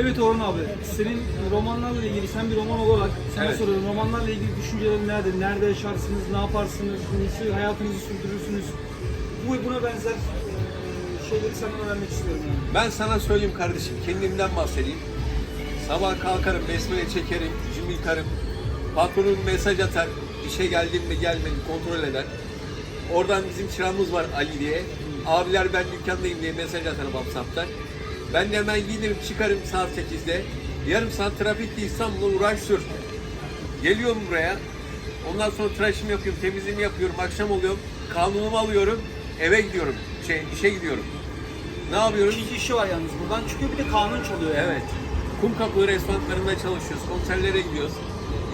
Evet Orhan abi, senin romanlarla ilgili, sen bir roman olarak sana Evet. soruyorum. Romanlarla ilgili düşüncelerin nedir? Nerede yaşarsınız, ne yaparsınız, nasıl hayatınızı sürdürürsünüz? Bu buna benzer e, şeyleri senden öğrenmek istiyorum yani. Ben sana söyleyeyim kardeşim, kendimden bahsedeyim. Sabah kalkarım, besmele çekerim, yüzümü yıkarım. Patronum mesaj atar, işe geldim mi gelmedim kontrol eder. Oradan bizim çıramız var Ali diye. Abiler ben dükkandayım diye mesaj atar WhatsApp'tan. Ben de hemen giyinirim çıkarım saat 8'de. Yarım saat trafikte İstanbul'a uğraş sür. Geliyorum buraya. Ondan sonra tıraşımı yapıyorum, temizliğimi yapıyorum, akşam oluyorum. Kanunumu alıyorum, eve gidiyorum. Şey, işe gidiyorum. Ne yapıyorum? İki kişi var yalnız buradan çıkıyor bir de kanun çalıyor yani. Evet. Kum kapılı restoranlarında çalışıyoruz. Konserlere gidiyoruz.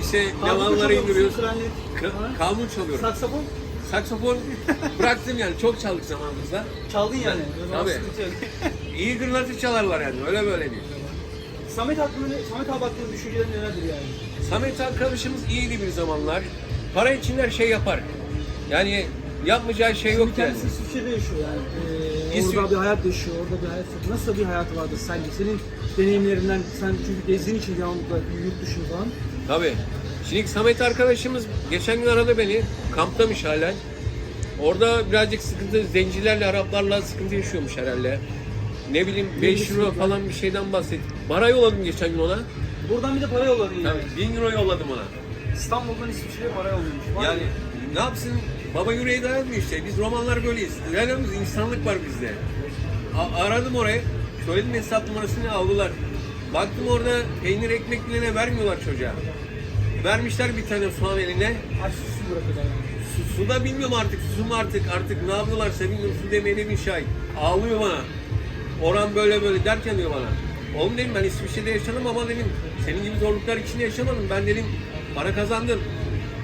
İşte Kanun levanlara çalıyor musun, indiriyoruz. klarnet? Ka- Ha? kanun çalıyorum. Saksafon Saksafon bıraktım yani. Çok çaldık zamanımızda. çaldın yani. O zaman Tabii. sıkıntı yok. İyi gırlatı çalarlar yani. Öyle böyle değil. Samet hakkında, Samet abi hakkında düşüncelerin nelerdir yani? Samet arkadaşımız iyiydi bir zamanlar. Para için her şey yapar. Yani yapmayacağı şey yok yani. kendisi İsviçre'de yaşıyor yani. Ee, İsvi- orada bir hayat yaşıyor, orada bir hayat yaşıyor. Nasıl bir hayatı vardır sence? Senin deneyimlerinden, sen çünkü gezdiğin için devamlı yurt dışı falan. Tabii. Şimdi Samet arkadaşımız geçen gün aradı beni. Kamptamış halen. Orada birazcık sıkıntı, zencilerle, Araplarla sıkıntı yaşıyormuş herhalde. Ne bileyim 5 euro falan bir şeyden bahsetti. Para yolladım geçen gün ona. Buradan bir de para yolladın yani. Tabii 1000 euro yolladım ona. İstanbul'dan İsviçre'ye para yollamış. Vay Yani be. ne yapsın? Baba yüreği dayanmıyor işte. Biz romanlar böyleyiz. Dayanamıyoruz. insanlık var bizde. A- aradım oraya. Söyledim hesap numarasını aldılar. Baktım orada peynir ekmek bile ne vermiyorlar çocuğa. Vermişler bir tane soğan eline. Aç. Su, su da bilmiyorum artık. Su mu artık? Artık ne yapıyorlarsa bilmiyorum. Su demeyene bir şahit. Ağlıyor bana. Oran böyle böyle derken diyor bana. Oğlum dedim ben İsviçre'de yaşadım ama dedim senin gibi zorluklar içinde yaşamadım. Ben dedim para kazandım.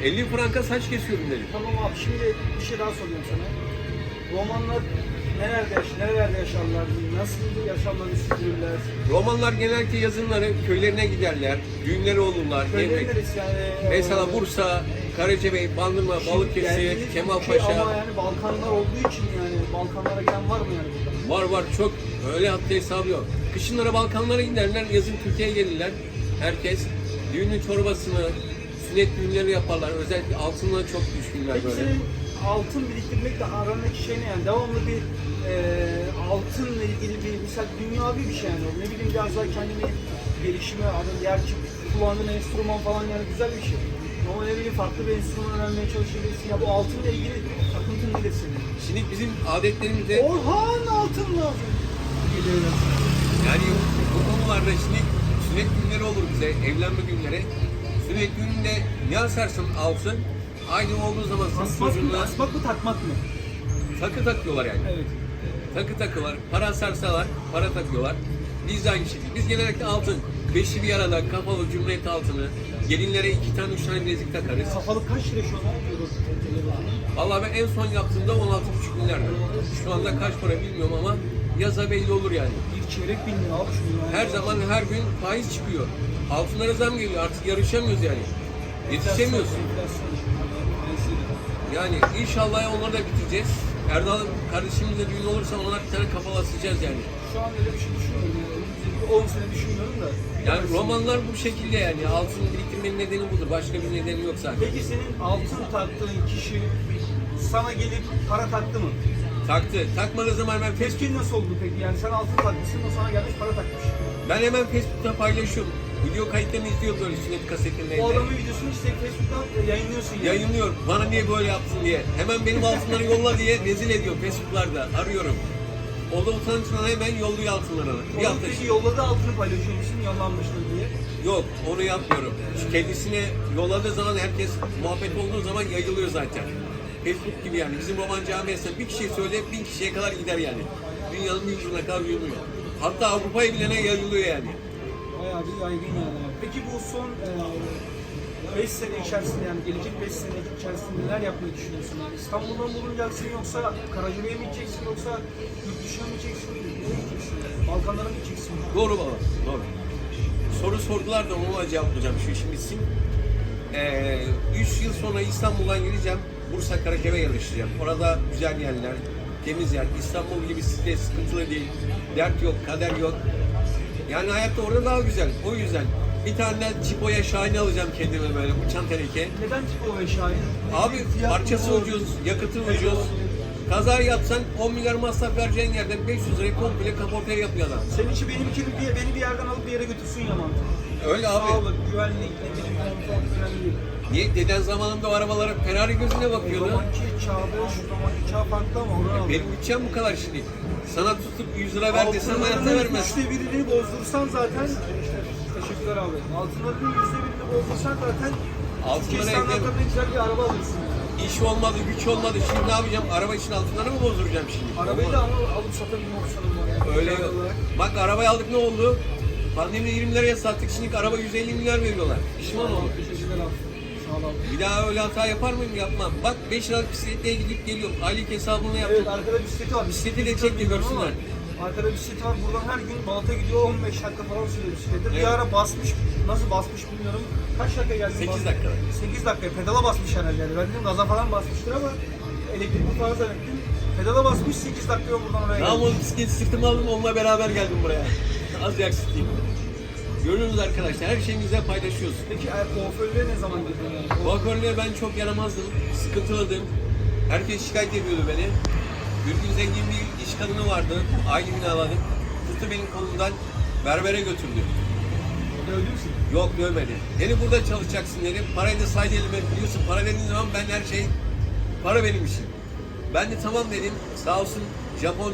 50 franka saç kesiyorum dedim. Tamam abi şimdi bir şey daha soruyorum sana. Romanlar nerede nerelerde yaşarlar, nasıl yaşamlarını sürdürürler? Romanlar genellikle yazınları köylerine giderler. Düğünleri olurlar. Köyleri yemek. neresi yani? Mesela Bursa, Karacabey, Bandırma, Balıkesir, Kemalpaşa. Ama yani Balkanlar olduğu için yani Balkanlara giden var mı yani? Var var çok. Öyle hatta hesabı yok. Kışınlara Balkanlara giderler, yazın Türkiye'ye gelirler. Herkes düğünün çorbasını, sünnet düğünleri yaparlar. Özellikle altınla çok düşkünler Peki böyle. senin altın biriktirmekle arandaki şey ne yani? Devamlı bir e, altınla ilgili bir mesela dünyavi bir şey yani. Ne bileyim biraz daha kendini gelişime, adam yer kullandığın enstrüman falan yani güzel bir şey. Ama ne bileyim farklı bir enstrüman öğrenmeye çalışabilirsin. Ya bu altınla ilgili? Şimdi bizim adetlerimizde Orhan altın lazım. Geliyorlar. yani bu konularda şimdi sünnet günleri olur bize, evlenme günleri. Sünnet gününde ne asarsın altın, aynı olduğu zaman Asmak mı, çocuğuna asmak mı takmak mı? takı takıyorlar yani. Evet. Takı takıyorlar, para sarsalar, para takıyorlar. Biz de aynı şekilde. Biz genellikle altın, beşi bir arada, kapalı cumhuriyet altını, gelinlere iki tane, üç tane bilezik takarız. Kafalık kaç lira şu an? Vallahi ben en son yaptığımda 16,5 milyardı. Şu anda kaç para bilmiyorum ama yaza belli olur yani. Bir çeyrek bin lira abi yani. Her zaman her gün faiz çıkıyor. Altınlara zam geliyor. Artık yarışamıyoruz yani. Yetişemiyorsun. Yani inşallah onları da bitireceğiz. Erdal kardeşimizle düğün olursa ona bir tane kafa basacağız yani. Şu an öyle bir şey düşünmüyorum yani. Önümüzdeki 10 sene düşünmüyorum da. Yani romanlar bu şekilde yani. Altın biriktirmenin nedeni budur. Başka bir nedeni yok zaten. Peki senin altın taktığın kişi sana gelip para taktı mı? Taktı. Takmadığı zaman ben Tepkin nasıl oldu peki? Yani sen altın takmışsın, o sana gelmiş para takmış. ben hemen Facebook'ta paylaşıyorum. Video kayıtlarını izliyor böyle sünnet kasetlerinde. O adamın videosunu işte Facebook'tan yayınlıyorsun yani. Yayınlıyor. Bana niye böyle yaptın diye. Hemen benim altınları yolla diye rezil ediyor Facebook'larda. Arıyorum. O da utançtan hemen yolluyor altınlarını. Bir Onun hafta peki yolladığı altını paylaşıyor musun yollanmıştır diye? Yok onu yapmıyorum. Kendisine yolladığı zaman herkes muhabbet olduğu zaman yayılıyor zaten. Facebook gibi yani bizim roman camiasında bir kişi söyle bin kişiye kadar gider yani. Dünyanın bir ucuna kadar yayılıyor. Hatta Avrupa'ya bilene yayılıyor yani. Bayağı bir yaygın yani. Peki bu son 5 sene içerisinde yani gelecek 5 sene içerisinde neler yapmayı düşünüyorsun? Yani İstanbul'da mı bulunacaksın yoksa Karacabey'e mi gideceksin yoksa yurt dışına mı gideceksin? Nereye gideceksin? Balkanlara mı gideceksin? Doğru baba, doğru. Soru sordular da ona cevaplayacağım şu işim bitsin. Ee, yıl sonra İstanbul'dan gideceğim. Bursa Karacabey'e yerleşeceğim. Orada güzel yerler, temiz yer. İstanbul gibi site sıkıntılı değil. Dert yok, kader yok. Yani hayatta orada daha güzel. O yüzden bir tane de Cipo'ya Şahin'i alacağım kendime böyle uçan teneke. Neden Tipo ve Şahin? Abi parçası ucuz, yakıtı ucuz. Kaza yapsan 10 milyar masraf vereceğin yerden 500 liraya komple kaportaya yapıyor adam. Senin için benim için bir, beni bir yerden alıp bir yere götürsün ya mantığı. Öyle abi. Sağlık, güvenlik, ne bileyim konfor değil. Niye deden zamanında o arabalara Ferrari gözüne O bakıyordu? zamanki çağda, şu zamanki çağ farklı ama alıyor. Benim bütçem bu kadar şimdi. Sana tutup 100 lira ver desem hayatta vermez. üçte birini bozdursan zaten Teşekkürler abi. Altınlarının yüzde birini bozdursan zaten Altınları Türkiye standartlarına güzel bir araba alırsın. İş olmadı, güç olmadı. Şimdi ne yapacağım? Araba için altınları mı bozduracağım şimdi? Arabayı da ama alıp satabilme opsiyonun var. Yani. Öyle yok. Bak arabayı aldık ne oldu? Pandemide 20 liraya sattık. Şimdi araba 150 milyar veriyorlar. Pişman oldum. Teşekkürler abi. Bir daha öyle hata yapar mıyım? Yapmam. Bak 5 liralık bisikletle gidip geliyorum. Aylık hesabını yaptım. Evet arkada bisikleti var. Bisikleti de Bisikleti çek de bilmiyorum ama görsünler. Arkada bisikleti var. Buradan her gün Balat'a gidiyor. 15 dakika falan sürüyor bisiklette. Evet. Bir ara basmış. Nasıl basmış bilmiyorum. Kaç dakika geldi? 8 dakika. 8 dakika. Pedala basmış herhalde. Yani. Ben dedim gaza falan basmıştır ama elektrikli falan zannettim. Pedala basmış 8 dakika buradan oraya Tamam geldi. oğlum bisikleti sırtıma aldım onunla beraber geldim buraya. Az yaksıtayım. Görüyorsunuz arkadaşlar her şeyimizi paylaşıyoruz. Peki kuaförlüğe ne zaman girdin? Kuaförlüğe ben çok yaramazdım, sıkıntılıydım. Herkes şikayet ediyordu beni. Bir gün zengin bir iş kadını vardı, aynı binaladık. Tuttu benim kolumdan berbere götürdü. Dövdün müsün? Yok dövmedi. Dedi burada çalışacaksın dedi. Parayı da saydı elime biliyorsun. Para dediğin zaman ben her şey, para benim işim. Ben de tamam dedim. Sağ olsun Japon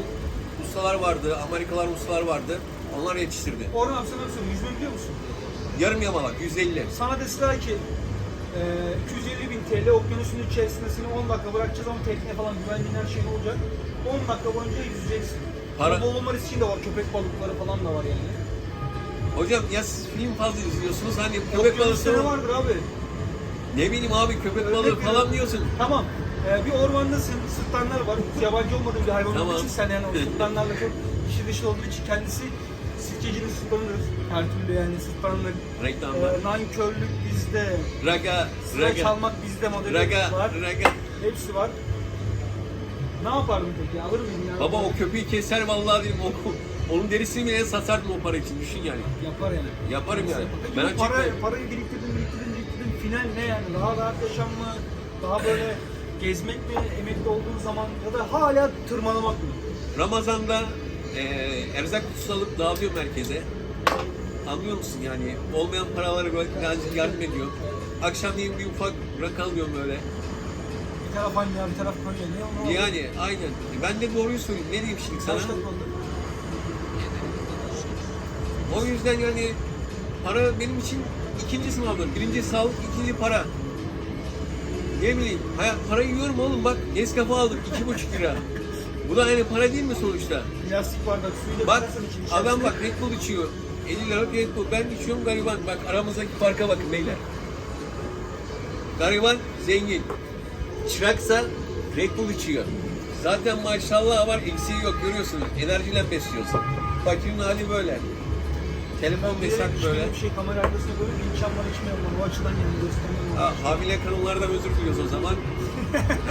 ustalar vardı, Amerikalar ustalar vardı. Onlar yetiştirdi. Orhan abi sana bir soru. Yüzme biliyor musun? Yarım yamalak, 150. Sana deseler ki e, 250 bin TL okyanusun içerisinde seni 10 dakika bırakacağız ama tekne falan güvenliğin her şeyin olacak. 10 dakika boyunca yüzeceksin. Para-. Boğulma riski de var. Köpek balıkları falan da var yani. Hocam ya siz film fazla izliyorsunuz hani köpek Okyanusta ne balığı vardır abi? ne bileyim abi köpek Örnek balığı falan veriyorum. diyorsun. Tamam. Ee, bir ormandasın, sırtlanlar var. Yabancı olmadığın bir hayvan Tamam. olduğu için sen yani o sırtlanlarla çok işi dışı olduğu için kendisi sirkecinin sırtlanıdır. Her türlü yani sırtlanlar. Reklamlar. Ee, nankörlük bizde. Raga, Sıra raga, çalmak bizde modeli raga, var. raga. Hepsi var. Ne yapardın peki? Alır mıydın ya? Baba o köpeği keser vallahi dedim o, onun derisini bile satardım o para için düşün yani. Yapar yani. Yaparım yani. Peki bu para, açıklayayım. parayı biriktirdin, biriktirdin, biriktirdin. Final ne yani? Daha rahat yaşam mı? Daha böyle gezmek mi? Emekli olduğun zaman ya da hala tırmalamak mı? Ramazan'da eee erzak kutusu alıp herkese. Anlıyor musun yani? Olmayan paraları böyle birazcık yardım ediyor. Akşamleyin bir ufak rakı alıyorum böyle. Bir taraf Hanya, bir taraf Konya. Ne onu Yani aynen. Ben de doğruyu söyleyeyim. Ne diyeyim şimdi sana? Kaç dakika oldu? O yüzden yani para benim için ikinci sınavdır. Birinci sağlık, ikinci para. Ne bileyim, hayat para yiyorum oğlum bak Nescafe aldık iki buçuk lira. Bu da yani para değil mi sonuçta? Plastik bardak suyla Bak adam bak Red Bull içiyor. 50 liralık Red Bull. Ben içiyorum gariban. Bak aramızdaki farka bakın beyler. Gariban zengin. Çıraksa Red Bull içiyor. Zaten maşallah var eksiği yok görüyorsunuz. Enerjiyle besliyorsun. Fakirin hali böyle. Telefon mesaj böyle. Bir şey kamera arkasında böyle bir imkan var içmiyorum. O açıdan yani göstermem Ha, hamile kadınlardan özür diliyoruz o zaman.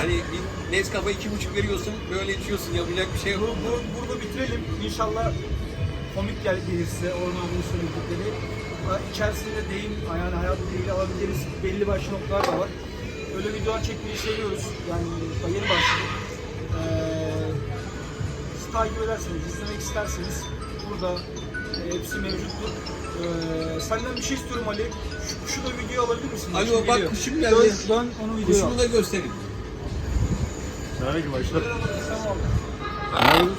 Hani bir Nescafe iki buçuk veriyorsun, böyle içiyorsun, yapacak bir şey Bu, yok. bu, burada bitirelim. İnşallah komik gel gelir size Orman'ın söyledikleri. İçerisinde deyim, yani hayatla ilgili alabileceğiniz belli başlı noktalar da var. Öyle videolar çekmeyi seviyoruz. Yani yeni başladık. Ee, takip ederseniz, izlemek isterseniz burada e, hepsi mevcuttur. Ee, senden bir şey istiyorum Ali. Şu kuşu da video alabilir misin? Şimdi bak geliyor. kuşum geldi. Dön, dön onu video Kuşumu da gösterin. Selamünaleyküm başlar. Ne yapıyorsun?